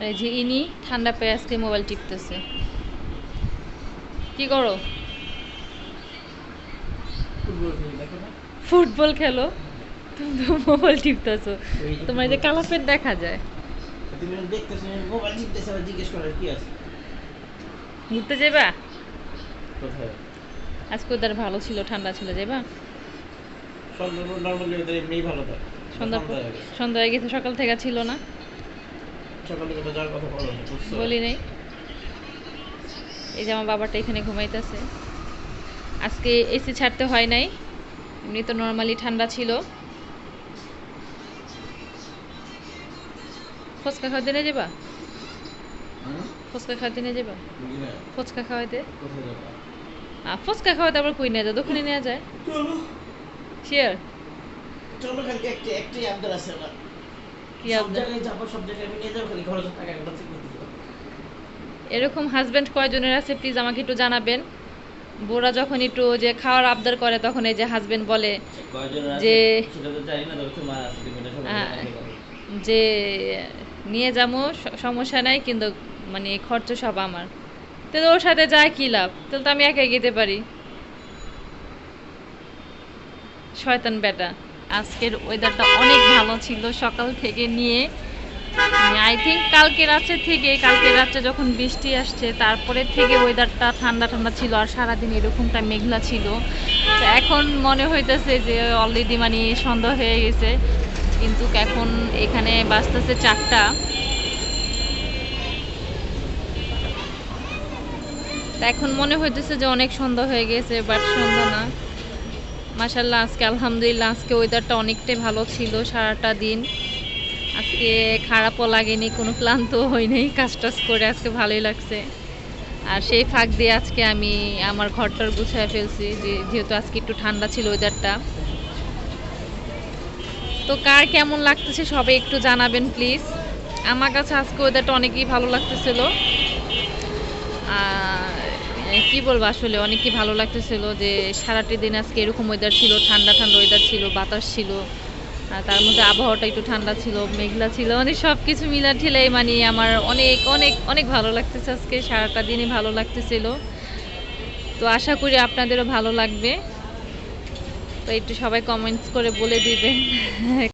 আর এই যে ইনি ঠান্ডা পেয়ে আজকে মোবাইল টিপতেছে। কি করো? ফুটবল খেলি তুমি তো মোবাইল টিপতেছো। তোমার যে যে কালাপেট দেখা যায়। ঘুরতে যাবা আজকে ওদের ভালো ছিল ঠান্ডা ছিল যাবা সন্ধ্যা নর্মালি ওদের এমনিই ভালো থাকে। সন্ধ্যা গেছে। সন্ধ্যা হয়ে গেছে সকাল থেকে ছিল না। বলো নেই এই যে আমার বাবাটা এখানে ঘুমাইতেছে। আজকে এসি ছাড়তে হয় নাই এমনি তো নর্মালি ঠান্ডা ছিল। ফুচকা খাওয়াতে নিয়ে যাবা? ফুচকা খাওয়াতে নিয়ে যাবা? ফুচকা খাওয়াইতে? ফুচকা খাওয়াতে আবার কই নিয়ে যায়? দোকানে নেওয়া যায়। চলো খালি একটি একটি আবদার আছে আমার। এরকম হাজবেন্ড কয়জনের আছে? প্লিজ আমাকে একটু জানাবেন। বোরা যখন একটু যে খাওয়ার আবদার করে তখন এই যে হাজবেন্ড বলে যে- হ্যাঁ। যে নিয়ে যাব সমস্যা নাই কিন্তু মানে খরচ সব আমার। তাহলে ওর সাথে যায় কি লাভ? তাহলে তো আমি একাই যেতে পারি। শয়তান বেটা। আজকের ওয়েদারটা অনেক ভালো ছিল সকাল থেকে নিয়ে। আই থিঙ্ক কালকে রাত্রে থেকে, কালকে রাত্রে যখন বৃষ্টি আসছে, তারপরে থেকে ওয়েদারটা ঠান্ডা ঠান্ডা ছিল আর সারাদিন এরকমটা মেঘলা ছিল। তো এখন মনে হইতেছে যে অলরেডি মানে সন্ধ্যা হয়ে গেছে, কিন্তু এখন এখানে বাঁচতেছে চারটা। এখন মনে হইতেছে যে অনেক সন্ধ্যা হয়ে গেছে বাট সন্ধ্যা না। মাসাল্লাহ আজকে আলহামদুলিল্লাহ, আজকে ওয়েদারটা অনেকটাই ভালো ছিল সারাটা দিন। আজকে খারাপও লাগেনি, কোনো ক্লান্ত হয়নি কাজ টাজ করে আজকে ভালোই লাগছে। আর সেই ফাঁক দিয়ে আজকে আমি আমার ঘরটার গুছায় ফেলছি, যে যেহেতু আজকে একটু ঠান্ডা ছিল ওয়েদারটা তো কার কেমন লাগতেছে সবাই একটু জানাবেন প্লিজ আমার কাছে আজকে ওয়েদারটা অনেকই ভালো লাগতেছিল। আর কি বলব আসলে, অনেকই ভালো লাগতেছিল যে সারাটি দিন আজকে এরকম ওয়েদার ছিল, ঠান্ডা ঠান্ডা ওয়েদার ছিল, বাতাস ছিল, আর তার মধ্যে আবহাওয়াটা একটু ঠান্ডা ছিল, মেঘলা ছিল মানে সব কিছু মিলা ঠেলে মানে আমার অনেক অনেক অনেক ভালো লাগতেছে আজকে, সারাটা দিনই ভালো লাগতেছিল। তো আশা করি আপনাদেরও ভালো লাগবে। তো একটু সবাই কমেন্টস করে বলে দিবেন।